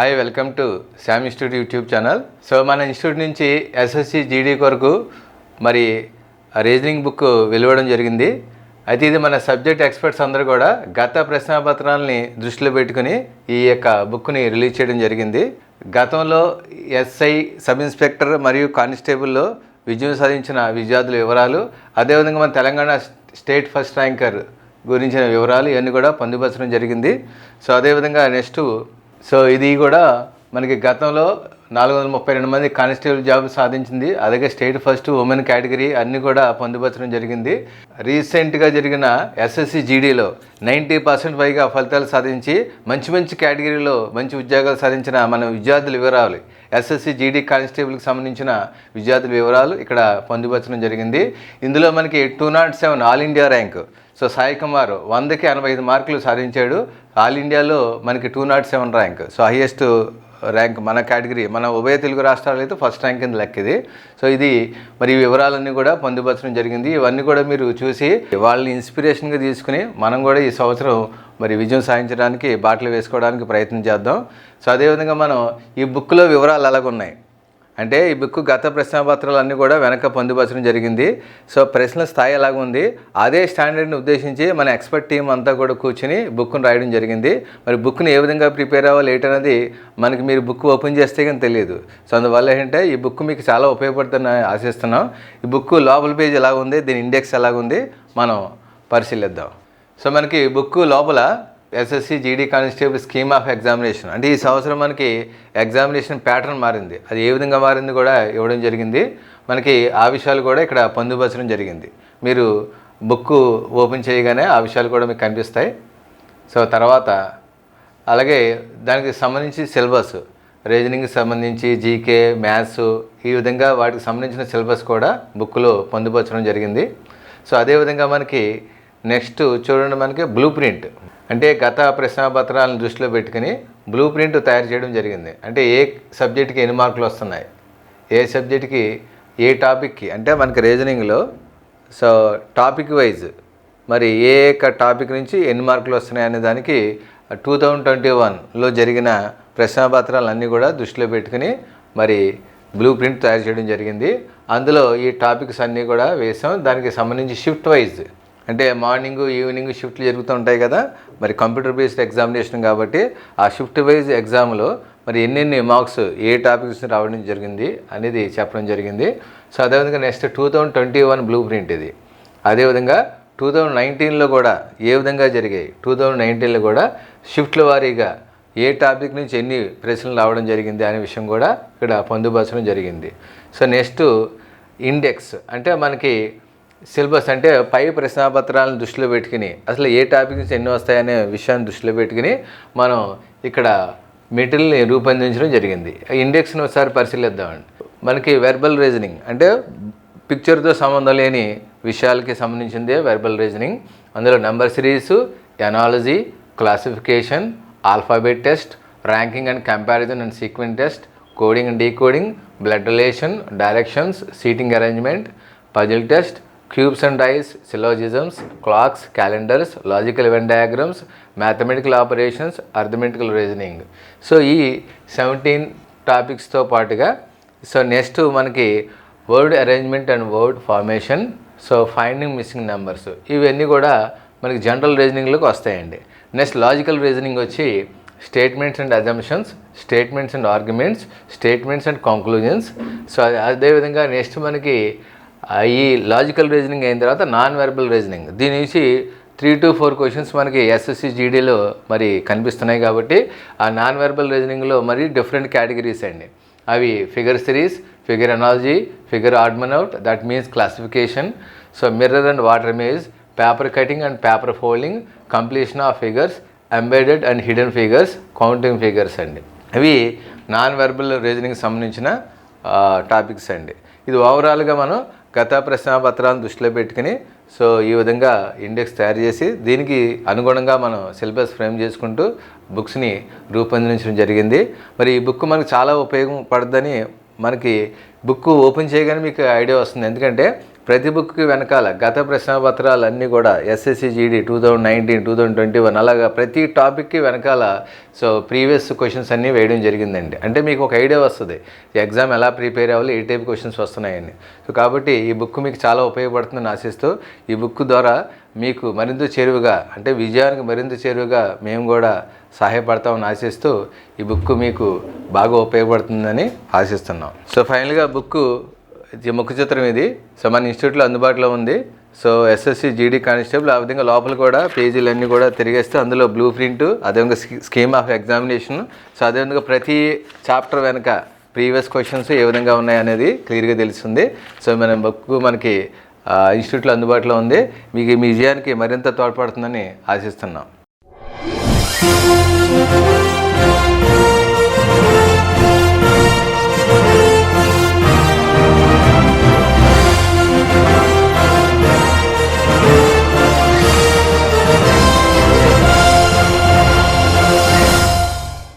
Hi welcome to Sam institute YouTube channel so మన institute నుంచి SSC GD కొరకు మరి రీజనింగ్ బుక్ వెలువడం జరిగింది. అయితే ఇది మన సబ్జెక్ట్ ఎక్స్పర్ట్స్ అందరూ కూడా గత ప్రశ్నాపత్రాలని దృష్టిలో పెట్టుకుని ఈ యొక్క బుక్ని రిలీజ్ చేయడం జరిగింది. గతంలో ఎస్ఐ సబ్ ఇన్స్పెక్టర్ మరియు కానిస్టేబుల్లో విజయం సాధించిన విద్యార్థుల వివరాలు అదేవిధంగా మన తెలంగాణ స్టేట్ ఫస్ట్ ర్యాంకర్ గురించిన వివరాలు ఇవన్నీ కూడా పొందుపరచడం జరిగింది. సో అదేవిధంగా నెక్స్ట్ సో ఇది కూడా మనకి గతంలో నాలుగు వందల ముప్పై రెండు మంది కానిస్టేబుల్ జాబ్ సాధించింది. అలాగే స్టేట్ ఫస్ట్ ఉమెన్ కేటగిరీ అన్నీ కూడా పొందుపరచడం జరిగింది. రీసెంట్గా జరిగిన ఎస్ఎస్సి జీడీలో నైంటీ పర్సెంట్ పైగా ఫలితాలు సాధించి మంచి మంచి కేటగిరీలో మంచి ఉద్యోగాలు సాధించిన మన విద్యార్థుల వివరాలు ఎస్ఎస్సి జీడీ కానిస్టేబుల్కి సంబంధించిన విద్యార్థుల వివరాలు ఇక్కడ పొందుపరచడం జరిగింది. ఇందులో మనకి two naught seven all India rank so Sai Kumar వందకి ఎనభై ఐదు మార్కులు సాధించాడు. ఆల్ ఇండియాలో మనకి two naught seven rank. So highest rank మన కేటగిరీ మన ఉభయ తెలుగు రాష్ట్రాలు అయితే ఫస్ట్ ర్యాంక్ కింద లెక్క ఇది. సో ఇది మరి వివరాలన్నీ కూడా పొందుపరచడం జరిగింది. ఇవన్నీ కూడా మీరు చూసి వాళ్ళని ఇన్స్పిరేషన్గా తీసుకుని మనం కూడా ఈ సంవత్సరం మరి విజయం సాధించడానికి బాటలు వేసుకోవడానికి ప్రయత్నం చేద్దాం. సో అదేవిధంగా మనం ఈ బుక్లో వివరాలు అలాగున్నాయి. అంటే ఈ బుక్ గత ప్రశ్నపత్రాలు అన్నీ కూడా వెనక పొందుపరచడం జరిగింది. సో ప్రశ్నల స్థాయి ఎలాగ ఉంది? అదే స్టాండర్డ్ని ఉద్దేశించి మన ఎక్స్పర్ట్ టీం అంతా కూడా కూర్చుని బుక్ను రాయడం జరిగింది. మరి బుక్ని ఏ విధంగా ప్రిపేర్ అవ్వాలి ఏంటనేది మనకి మీరు బుక్ ఓపెన్ చేస్తే కానీ తెలియదు. సో అందువల్ల ఏంటంటే ఈ బుక్ మీకు చాలా ఉపయోగపడుతుందని ఆశిస్తున్నాం. ఈ బుక్ లోపల పేజ్ ఎలా ఉంది దీని ఇండెక్స్ ఎలాగుంది? మనం పరిశీలిద్దాం. సో మనకి బుక్ లోపల SSC GD constable scheme of examination అంటే ఈ సంవత్సరం మనకి ఎగ్జామినేషన్ ప్యాటర్న్ మారింది. అది ఏ విధంగా మారింది కూడా ఇవ్వడం జరిగింది. మనకి ఆ విషయాలు కూడా ఇక్కడ పొందుపరచడం జరిగింది. మీరు బుక్ ఓపెన్ చేయగానే ఆ విషయాలు కూడా మీకు కనిపిస్తాయి. సో తర్వాత అలాగే దానికి సంబంధించి సిలబస్ రీజనింగ్కి సంబంధించి జీకే మ్యాథ్స్ ఈ విధంగా వాటికి సంబంధించిన సిలబస్ కూడా బుక్లో పొందుపరచడం జరిగింది. సో అదేవిధంగా మనకి నెక్స్ట్ చూడండి మనకి బ్లూ ప్రింట్ అంటే గత ప్రశ్నాపత్రాలను దృష్టిలో పెట్టుకుని బ్లూ ప్రింట్ తయారు చేయడం జరిగింది. అంటే ఏ సబ్జెక్ట్కి ఎన్ని మార్కులు వస్తున్నాయి? ఏ సబ్జెక్ట్కి ఏ టాపిక్కి అంటే మనకి రీజనింగ్లో సో టాపిక్ వైజ్ మరి ఏ యొక్క టాపిక్ నుంచి ఎన్ని మార్కులు వస్తున్నాయి అనే దానికి టూ థౌజండ్ ట్వంటీ వన్లో జరిగిన ప్రశ్నాపత్రాలన్నీ కూడా దృష్టిలో పెట్టుకుని మరి బ్లూ ప్రింట్ తయారు చేయడం జరిగింది. అందులో ఈ టాపిక్స్ అన్నీ కూడా వేసాం. దానికి సంబంధించి షిఫ్ట్ వైజ్ అంటే మార్నింగ్ ఈవినింగ్ షిఫ్ట్లు జరుగుతూ ఉంటాయి కదా. మరి కంప్యూటర్ బేస్డ్ ఎగ్జామినేషన్ కాబట్టి ఆ షిఫ్ట్ వైజ్ ఎగ్జామ్లో మరి ఎన్నెన్ని మార్క్స్ ఏ టాపిక్స్ రావడం జరిగింది అనేది చెప్పడం జరిగింది. సో అదేవిధంగా next two thousand twenty one blueprint ఇది. అదేవిధంగా టూ థౌజండ్ నైన్టీన్లో కూడా ఏ విధంగా జరిగాయి? టూ థౌజండ్ నైన్టీన్లో కూడా షిఫ్ట్ల వారీగా ఏ టాపిక్ నుంచి ఎన్ని ప్రశ్నలు రావడం జరిగింది అనే విషయం కూడా ఇక్కడ పొందుపరచడం జరిగింది. సో నెక్స్ట్ ఇండెక్స్ అంటే మనకి సిలబస్ అంటే పై ప్రశ్నాపత్రాలను దృష్టిలో పెట్టుకుని అసలు ఏ టాపిక్ నుంచి ఎన్ని వస్తాయనే విషయాన్ని దృష్టిలో పెట్టుకుని మనం ఇక్కడ మెటీరియల్ని రూపొందించడం జరిగింది. ఇండెక్స్ని ఒకసారి పరిశీలిద్దామండి. మనకి వెర్బల్ రీజనింగ్ అంటే పిక్చర్తో సంబంధం లేని విషయాలకి సంబంధించిందే వెర్బల్ రీజనింగ్ అందులో number series analogy classification alphabet test ranking and comparison and sequence test coding and decoding blood relation directions seating arrangement puzzle test cubes and dice syllogisms clocks calendars logical Venn diagrams mathematical operations arithmetical reasoning so ఈ seventeen టాపిక్స్తో పాటుగా so next మనకి word arrangement and word formation so finding missing numbers ఇవన్నీ కూడా మనకి general రీజనింగ్లోకి వస్తాయండి. Next logical reasoning వచ్చి statements and assumptions statements and arguments statements and conclusions so అదే- అదేవిధంగా నెక్స్ట్ మనకి ఈ లాజికల్ రీజనింగ్ అయిన తర్వాత నాన్ వెర్బల్ రీజనింగ్ దీని నుంచి త్రీ టు ఫోర్ క్వశ్చన్స్ మనకి ఎస్ఎస్సి జీడీలో మరి కనిపిస్తున్నాయి కాబట్టి ఆ నాన్ వెర్బల్ రీజనింగ్లో మరి డిఫరెంట్ కేటగిరీస్ అండి. అవి figure series figure analogy figure out that means classification so mirror and water maze paper cutting and paper folding completion of figures embedded and hidden figures counting figures అండి. ఇవి non verbal reasoning సంబంధించిన topics అండి. ఇది ఓవరాల్గా మనం గత ప్రశ్నాపత్రాలను దృష్టిలో పెట్టుకుని సో ఈ విధంగా ఇండెక్స్ తయారు చేసి దీనికి అనుగుణంగా మనం సిలబస్ ఫ్రేమ్ చేసుకుంటూ బుక్స్ని రూపొందించడం జరిగింది. మరి ఈ బుక్ మనకు చాలా ఉపయోగపడుతుందని మనకి బుక్ ఓపెన్ చేయగానే మీకు ఐడియా వస్తుంది. ఎందుకంటే ప్రతి బుక్కి వెనకాల గత ప్రశ్నపత్రాలు అన్నీ కూడా SSC GD two thousand nineteen two thousand twenty one అలాగా ప్రతి టాపిక్కి వెనకాల సో ప్రీవియస్ క్వశ్చన్స్ అన్నీ వేయడం జరిగిందండి. అంటే మీకు ఒక ఐడియా వస్తుంది ఎగ్జామ్ ఎలా ప్రిపేర్ అవ్వాలి ఏ టైప్ క్వశ్చన్స్ వస్తున్నాయని. సో కాబట్టి ఈ బుక్ మీకు చాలా ఉపయోగపడుతుందని ఆశిస్తూ ఈ బుక్ ద్వారా మీకు మరింత చేరువుగా అంటే విజయానికి మరింత చేరువుగా మేము కూడా సహాయపడతామని ఆశిస్తూ ఈ బుక్ మీకు బాగా ఉపయోగపడుతుందని ఆశిస్తున్నాం. సో ఫైనల్గా బుక్ ఇది ముఖ చిత్రం ఇది. సో మన ఇన్స్టిట్యూట్లో అందుబాటులో ఉంది. సో ఎస్ఎస్సి జీడీ కానిస్టేబుల్ ఆ విధంగా లోపల కూడా పేజీలన్నీ కూడా తిరిగేస్తే అందులో బ్లూ ప్రింట్ అదేవిధంగా స్కీమ్ ఆఫ్ ఎగ్జామినేషన్. సో అదేవిధంగా ప్రతి చాప్టర్ వెనక ప్రీవియస్ క్వశ్చన్స్ ఏ విధంగా ఉన్నాయి అనేది క్లియర్గా తెలుస్తుంది. సో మన బుక్ మనకి ఇన్స్టిట్యూట్లో అందుబాటులో ఉంది. మీకు మీ విజయానికి మరింత తోడ్పడుతుందని ఆశిస్తున్నాం.